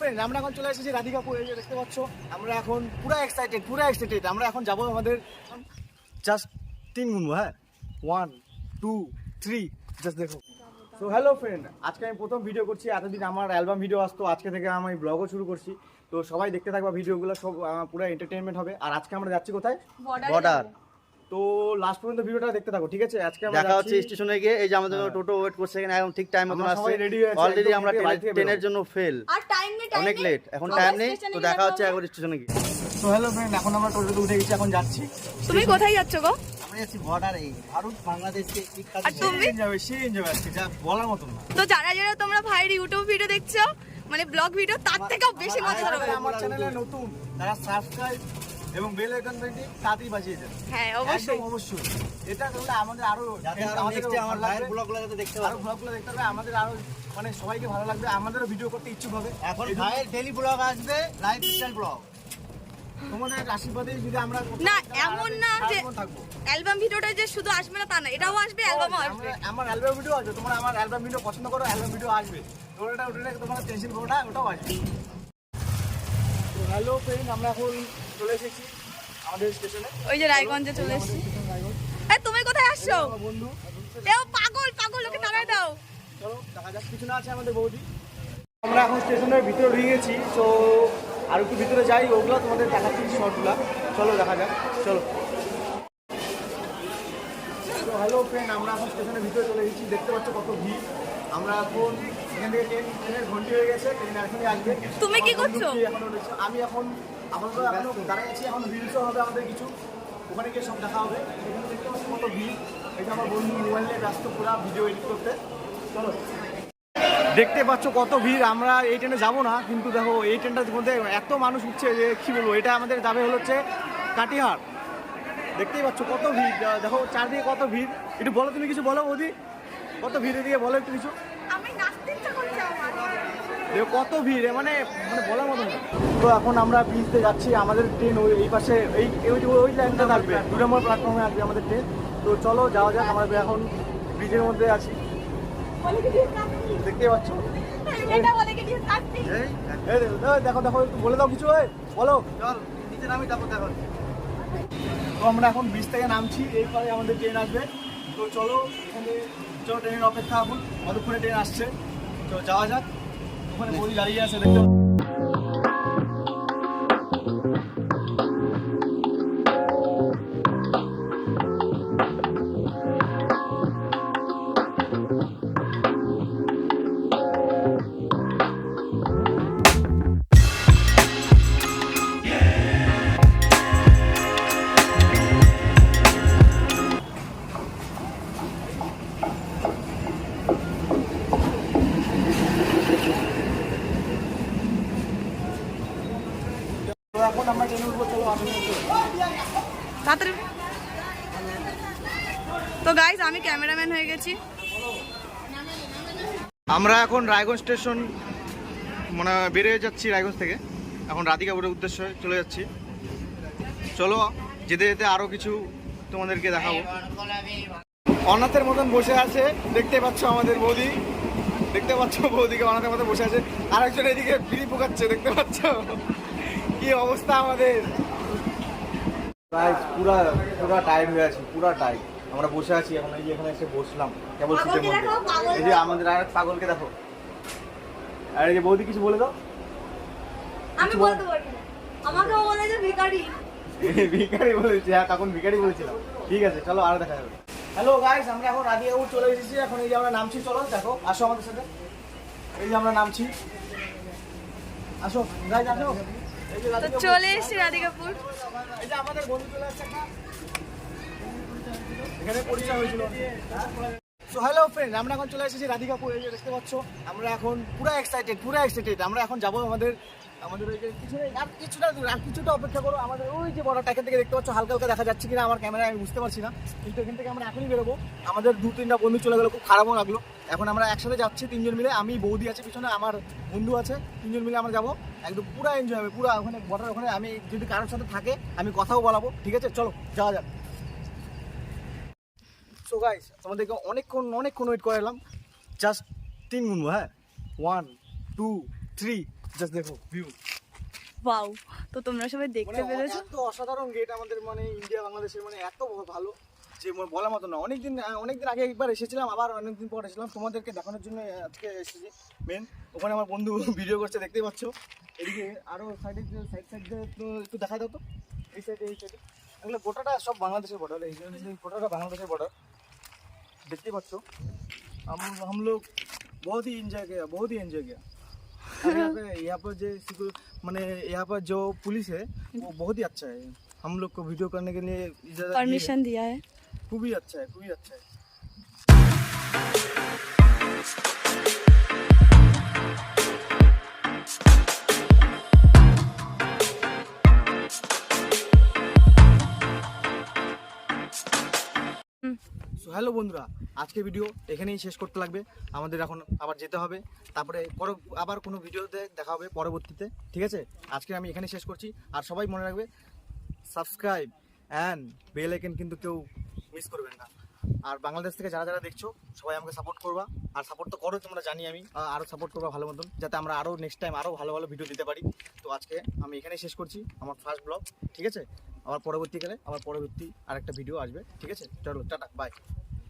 Friend আমরা এখন চলে এসেছি রাধিকাপুর এই যে দেখতে পাচ্ছ আমরা এখন পুরো এক্সাইটেড পুরো এক্সাইটেড আমরা এখন যাব আমাদের জাস্ট তিন গুনবো হ্যাঁ? ওয়ান টু থ্রি জাস্ট দেখো। তো হ্যালো ফ্রেন্ড আজকে আমি প্রথম ভিডিও করছি এতদিন আমার অ্যালবাম ভিডিও আসতো আজকে থেকে আমি ব্লগও শুরু করছি। তো সবাই দেখতে থাকবা ভিডিওগুলো সব পুরো এন্টারটেনমেন্ট হবে। আর আজকে আমরা যাচ্ছি কোথায়? বর্ডার তো লাস্ট পর্যন্ত ভিডিওটা দেখতে থাকো ঠিক আছে? আজকে আমরা দেখা হচ্ছে যাচ্ছি- স্টেশনে গিয়ে এই যে আমাদের হ্যাঁ। টোটো ওয়েট করছে এখানে এখন ঠিক টাইম মতন আসছে। অলরেডি আমরা ট্রেনের জন্য ফেল আর টাইম নেই টাইম অনেক লেট এখন টাইম নেই তো দেখা হচ্ছে একবার স্টেশনে গিয়ে। তো হ্যালো ফ্রেন্ড এখন আমরা টোটোতে উঠে গেছি এখন যাচ্ছি। তুমি কোথায় যাচ্ছ গো? আমরা যাচ্ছি বর্ডারে ভারত বাংলাদেশকে বিখ্যাত আর তুমি? যাবে সেই যাবে আজকে যা বলার মতন না। তো যারা যারা তোমরা ভাইয়ের ইউটিউব ভিডিও দেখছ মানে ব্লগ ভিডিও তার থেকেও বেশি মজা হবে। আমার চ্যানেলে নতুন তারা সাবস্ক্রাইব এবং বেল আইকন বাটনটি তাড়াতাড়ি বাজিয়ে দেন। হ্যাঁ অবশ্যই। অবশ্যই। এটা করলে আমাদের আরও যাতে আরও আমাদেরও আমার ভাইয়ের ব্লগগুলো যাতে দেখতে আরও ব্লগগুলো দেখতে হবে আমাদের আরও মানে সবাইকে ভালো লাগবে। আমাদেরও ভিডিও করতে ইচ্ছুক হবে। এখন ভাইয়ের ডেলি ব্লগ আসবে লাইফস্টাইল ব্লগ তোমাদের আশীর্বাদে যদি আমরা না, এমন না যে- থাকব। অ্যালবাম ভিডিওটা যে শুধু আসবে না তা না এটাও আসবে অ্যালবামও আসবে। আমার অ্যালবাম ভিডিও আসবে তোমরা আমার অ্যালবাম ভিডিও পছন্দ করো অ্যালবাম ভিডিও আসবে। তোমরা এটা ওটা তোমরা টেনশন করো না ওটাও আসবে। হ্যালো ফ্রেন্ড আমরা এখন চলে এসেছি আমাদের স্টেশনে ওই যে রায়গঞ্জে চলে এসেছি। এই তুমি কোথায় আসছো? বন্ধু। এও পাগল পাগল ওকে নামায় দাও। চলো দেখা যাক কিছু না আছে আমাদের বৌদি। আমরা এখন স্টেশনের ভিতরে ঢুকে গেছি তো আর একটু ভিতরে যাই ওগুলো তোমাদের দেখাচ্ছি শর্টগুলো চলো দেখা যাক চলো। হ্যালো ফ্রেন্ড আমরা এখন স্টেশনের ভিতরে চলে গেছি দেখতে পাচ্ছ কত ভিড়। আমরা এখন এখান থেকে ট্রেন ট্রেনের ঘন্টি হয়ে গেছে ট্রেন এখনই আসবে। তুমি কি করছ? এখনও? আমি এখন আপাতত এখনও দাঁড়াই আছি এখন রিলসও হবে আমাদের কিছু। ওখানে গিয়ে সব দেখা হবে। এখানে দেখতে পাচ্ছি কত ভিড়। এটা আমার বন্ধু মোবাইল নিয়ে ব্যস্ত পুরো ভিডিও এডিট করতে। চলো। দেখতে পাচ্ছ কত ভিড়। আমরা এই ট্রেনে যাব না কিন্তু দেখো এই ট্রেনটার মধ্যে এত মানুষ উঠছে যে কি বলব এটা আমাদের যাবে হলো হচ্ছে কাটিহার। দেখতেই পাচ্ছ কত ভিড়। দেখো চারদিকে কত ভিড়। একটু বলো তুমি কিছু বলো ওদি কত ভিড় দিয়ে বলো একটু কিছু? কত ভিড় মানে মানে বলার মতো না। তো এখন আমরা ব্রিজতে যাচ্ছি আমাদের ট্রেন ওই এই পাশে এই ওই যে ওই লাইনটা থাকবে দু নম্বর প্ল্যাটফর্মে আসবে আমাদের ট্রেন তো চলো যাওয়া যাক আমরা এখন ব্রিজের মধ্যে আছি। দেখতেই পাচ্ছ? দেখো, দেখো একটু বলে দাও কিছু বলো। চল নিচে নামি তারপর দেখো তো আমরা এখন ব্রিজ থেকে নামছি এরপরে আমাদের ট্রেন আসবে। তো চলো এখানে চলো ট্রেনের অপেক্ষা এখন কতক্ষণে ট্রেন আসছে। তো যাওয়া যাক। ওখানে বই দাঁড়িয়ে আছে, দেখতে তো গাইজ আমি ক্যামেরাম্যান হয়ে গেছি। আমরা এখন রায়গঞ্জ স্টেশন মানে বেরিয়ে যাচ্ছি রায়গঞ্জ থেকে। এখন রাধিকাপুরের উদ্দেশ্যে চলে যাচ্ছি। চলো, যেতে যেতে আরও কিছু তোমাদেরকে দেখাবো। অনাথের মতন বসে আছে, দেখতে পাচ্ছ আমাদের বৌদি। দেখতে পাচ্ছ বৌদিকে অনাথের মতন বসে আছে। আর একজন এদিকে বিড়ি পোকাচ্ছে, দেখতে পাচ্ছ? কি অবস্থা আমাদের? প্রায় পুরা পুরা টাইম হয়ে আছে পুরা টাইম আমরা বসে আছি এখন এই যে এখানে এসে বসলাম। কেবল শীতের মধ্যে। এই যে আমাদের আর এক পাগলকে দেখো। আর এই যে বৌদি কিছু বলে দাও। আমি বলতে পারি আমাকে বলে যে ভিখারি। ভিখারি বলেছি হ্যাঁ তখন ভিখারি বলেছিলাম। ঠিক আছে চলো আর দেখা যাবে। হ্যালো গাইস আমরা এখন রাধিকাপুর চলে এসেছি। এখন এই যে আমরা নামছি চলো দেখো আসো আমাদের সাথে। এই যে আমরা নামছি। আসো গাইস আসো। তো চলে এসছি রাধিকাপুর। সো হ্যালো ফ্রেন্ড আমরা এখন চলে এসেছি রাধিকাপুর। এই যে দেখতে পাচ্ছ আমরা এখন পুরো এক্সাইটেড পুরো এক্সাইটেড আমরা এখন যাব আমাদের আমাদের ওই যে পিছনে, আর কিছুটা দূর কিছুটা অপেক্ষা করো, আমাদের ওই যে বড়টা এখান থেকে দেখতে পাচ্ছ, হালকা হালকা দেখা যাচ্ছে কিনা, আমার ক্যামেরায় আমি বুঝতে পারছি না, কিন্তু এখান থেকে আমরা এখনই বেরোবো। আমাদের দু, তিনটা বন্ধু চলে গেলো, খুব খারাপও লাগল। এখন আমরা একসাথে যাচ্ছি, তিনজন মিলে। আমি, বৌদি আছে পিছনে, আমার বন্ধু আছে, তিনজন মিলে আমরা যাব। একদম পুরো এনজয় হবে, পুরো ওখানে বটার ওখানে। আমি যদি কারোর সাথে থাকে, আমি কথাও বলাবো, ঠিক আছে? চলো, যাওয়া যাক। সো গাইস তোমাদেরকে অনেকক্ষণ অনেকক্ষণ ওয়েট করালাম। জাস্ট তিন গুনবো হ্যাঁ? ওয়ান টু থ্রি জাস্ট দেখো ভিউ ওয়াও তো তোমরা সবাই দেখতে পেরেছো এত অসাধারণ গেট আমাদের মানে ইন্ডিয়া বাংলাদেশের মানে এত ভালো যে মানে বলার মতো না অনেকদিন অনেকদিন আগে একবার এসেছিলাম আবার অনেকদিন পর এসেছিলাম তোমাদেরকে দেখানোর জন্য আজকে এসেছি মেন ওখানে আমার বন্ধু ভিডিও করছে দেখতেই পাচ্ছ এদিকে আরও সাইডে সাইড সাইড একটু দেখা দাও তো এই সাইডে এই সাইডে এগুলো গোটাটা সব বাংলাদেশের বর্ডার এই যে গোটাটা বাংলাদেশের বর্ডার देखते बच्चों हम हम लोग बहुत ही एंजॉय किया बहुत ही एंजॉय किया और यहाँ पे यहाँ पर जो सिक्योर- माने यहाँ पर जो पुलिस है वो बहुत ही अच्छा है हम लोग को वीडियो करने के लिए इजाजत दी है। পারমিশন দিয়া है खूब ही अच्छा है खूब ही अच्छा है হুম। সো হ্যালো বন্ধুরা আজকে ভিডিও এখানেই শেষ করতে লাগবে। আমাদের এখন আবার যেতে হবে। তারপরে পর আবার কোনো ভিডিওতে দেখা হবে পরবর্তীতে, ঠিক আছে? আজকে আমি এখানে শেষ করছি। আর সবাই মনে রাখবে সাবস্ক্রাইব অ্যান্ড বেল আইকন কিন্তু কেউ মিস করবেন না। আর বাংলাদেশ থেকে যারা যারা দেখছ, সবাই আমাকে সাপোর্ট করবা। আর সাপোর্ট তো করো, তোমরা জানি আমি। আরও সাপোর্ট করবা ভালো মতন, যাতে আমরা আরও নেক্সট টাইম আরও ভালো ভালো ভিডিও দিতে পারি। তো আজকে আমি এখানেই শেষ করছি, আমার ফার্স্ট ব্লগ ঠিক আছে? আবার পরবর্তীকালে, আবার পরবর্তী আরেকটা ভিডিও আসবে, ঠিক আছে? চলো, টাটা বাই